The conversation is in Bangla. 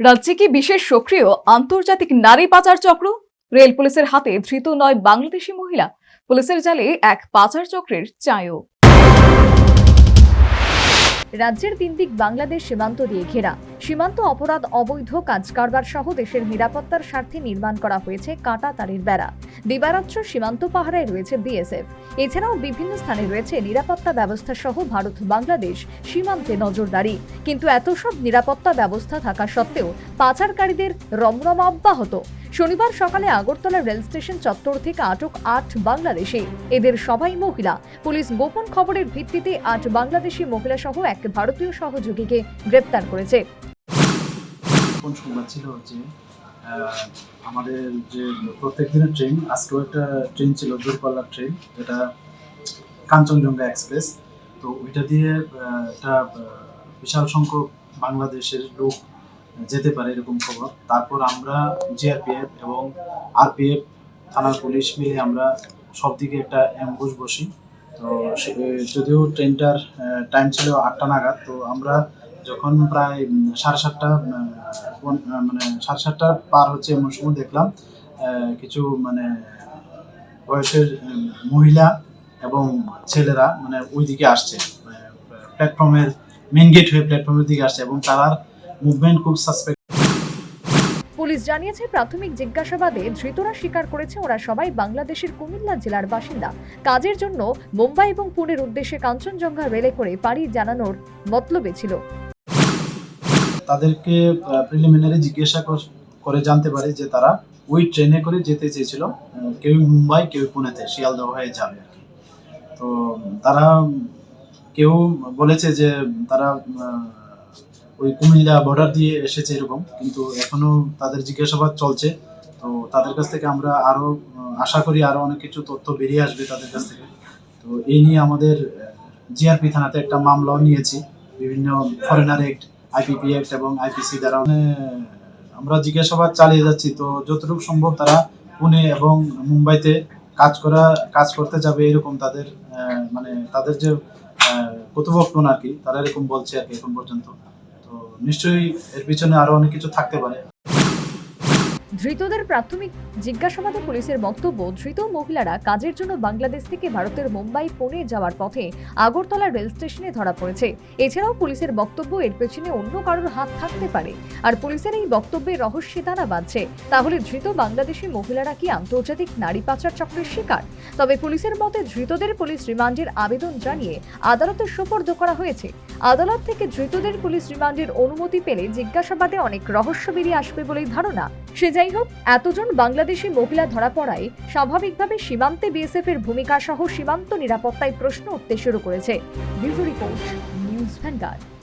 রাজ্যে কি বিশেষ সক্রিয় আন্তর্জাতিক নারী পাচার চক্র? রেল পুলিশের হাতে ধৃত নয় বাংলাদেশি মহিলা। পুলিশের জালে এক পাচার চক্রের চায়ও। রাজ্যের তিন দিক বাংলাদেশ সীমান্ত দিয়ে ঘেরা। সীমান্ত অপরাধ অবৈধ কাজ কারবার সহ দেশের নিরাপত্তার স্বার্থে নির্মাণ করা হয়েছে কাঁটা তারের বেড়া। দিবারাত্র সীমান্ত পাহারায় রয়েছে বিএসএফ। এছাড়াও বিভিন্ন স্থানে রয়েছে নিরাপত্তা ব্যবস্থা সহ ভারত বাংলাদেশ সীমান্তে নজরদারি। কিন্তু এত সব নিরাপত্তা ব্যবস্থা থাকা সত্ত্বেও পাচারকারীদের রমরম অব্যাহত। শনিবার সকালে আগরতলা রেল স্টেশন চত্বর থেকে আটক আট বাংলাদেশি। এদের সবাই মহিলা। পুলিশ গোপন খবরের ভিত্তিতে আট বাংলাদেশি মহিলা সহ এক ভারতীয় সহযোগীকে গ্রেপ্তার করেছে। কোন সংবাদ ছিল যে আমাদের যে প্রত্যেক দিনের ট্রেন, আজকেও একটা ট্রেন ছিল, দূরপাল্লার ট্রেন, যেটা কাঞ্চনজঙ্ঘা এক্সপ্রেস। তো ওইটা দিয়ে একটা বিশাল সংখ্যক বাংলাদেশের লোক যেতে পারে এরকম খবর। তারপর আমরা জিআরপিএফ এবং আরপিএফ, থানার পুলিশ মিলে আমরা সব দিকে একটা অ্যাম্বুশ বসি। তো যদিও ট্রেনটার টাইম ছিল আটটা নাগাদ, তো আমরা যখন প্রায় সাড়ে সাতটা মানে সাড়ে সাতটা পার হচ্ছে এমন সময় দেখলাম কিছু মানে বয়সের মহিলা এবং ছেলেরা মানে ওই দিকে আসছে। প্ল্যাটফর্মের মেন গেট হয়ে প্ল্যাটফর্মের দিকে আসছে এবং তার মুভমেন্ট খুব সাসপেক্ট পুলিশ জানিয়েছে, প্রাথমিক জিজ্ঞাসাবাদে ধৃতরা স্বীকার করেছে ওরা সবাই বাংলাদেশের কুমিল্লা জেলার বাসিন্দা। কাজের জন্য মুম্বাই এবং পুনের উদ্দেশ্যে কাঞ্চনজঙ্ঘা রেলে করে পাড়ি জানানোর মতলবে ছিল। তাদেরকে প্রিলিমিনারি জিজ্ঞাসা কর- জানতে পারি যে তারা ওই ট্রেনে করে যেতে চেয়েছিল কেউ মুম্বাই, কেউ পুনেতে, শিয়ালদহ হয়ে যাবে আর কি। তো তারা, কেউ বলেছে যে তারা ওই কুমিল্লা বর্ডার দিয়ে এসেছে এরকম, কিন্তু এখনও তাদের জিজ্ঞাসাবাদ চলছে। তো তাদের কাছ থেকে আমরা আরও আশা করি আরও অনেক কিছু তথ্য বেরিয়ে আসবে তাদের কাছ থেকে। তো এই নিয়ে আমাদের জিআরপি থানাতে একটা মামলাও নিয়েছি, বিভিন্ন ফরেনার অ্যাক্ট আইপিপি অ্যাক্ট এবং আইপিসি দ্বারা। মানে আমরা জিজ্ঞাসাবাদ চালিয়ে যাচ্ছি, তো যতটুকু সম্ভব তারা পুনে এবং মুম্বাইতে কাজ করা, কাজ করতে যাবে এরকম তাদের মানে তাদের যে কর্তৃপক্ষ আর কি, তারা এরকম বলছে আর কি এখন পর্যন্ত। তো নিশ্চয়ই এর পিছনে আরও অনেক কিছু থাকতে পারে। ধৃতদের প্রাথমিক জিজ্ঞাসাবাদে পুলিশের বক্তব্য, ধৃত মহিলারা কাজের জন্য বাংলাদেশ থেকে ভারতের মুম্বাই, পুনে যাওয়ার পথে আগরতলা রেল স্টেশনে ধরা পড়েছে। এছাড়াও পুলিশের বক্তব্য এর পেছনে অন্য কারোর হাত থাকতে পারে। আর পুলিশের এই বক্তব্যে রহস্যে তারা বাঁধছে। তাহলে ধৃত বাংলাদেশি মহিলারা কি আন্তর্জাতিক নারী পাচার চক্রের শিকার? তবে পুলিশের মতে ধৃতদের পুলিশ রিমান্ডের আবেদন জানিয়ে আদালতে সোপর্দ করা হয়েছে। আদালত থেকে ধৃতদের পুলিশ রিমান্ডের অনুমতি পেলে জিজ্ঞাসাবাদে অনেক রহস্য বেরিয়ে আসবে বলেই ধারণা। সে যাই হোক, এতজন বাংলাদেশি মহিলা ধরা পড়ায় স্বাভাবিকভাবে সীমান্তে বিএসএফ এর ভূমিকা সহ সীমান্ত নিরাপত্তায় প্রশ্ন উঠতে শুরু করেছে রিপোর্ট, নিউজ ভ্যানগার্ড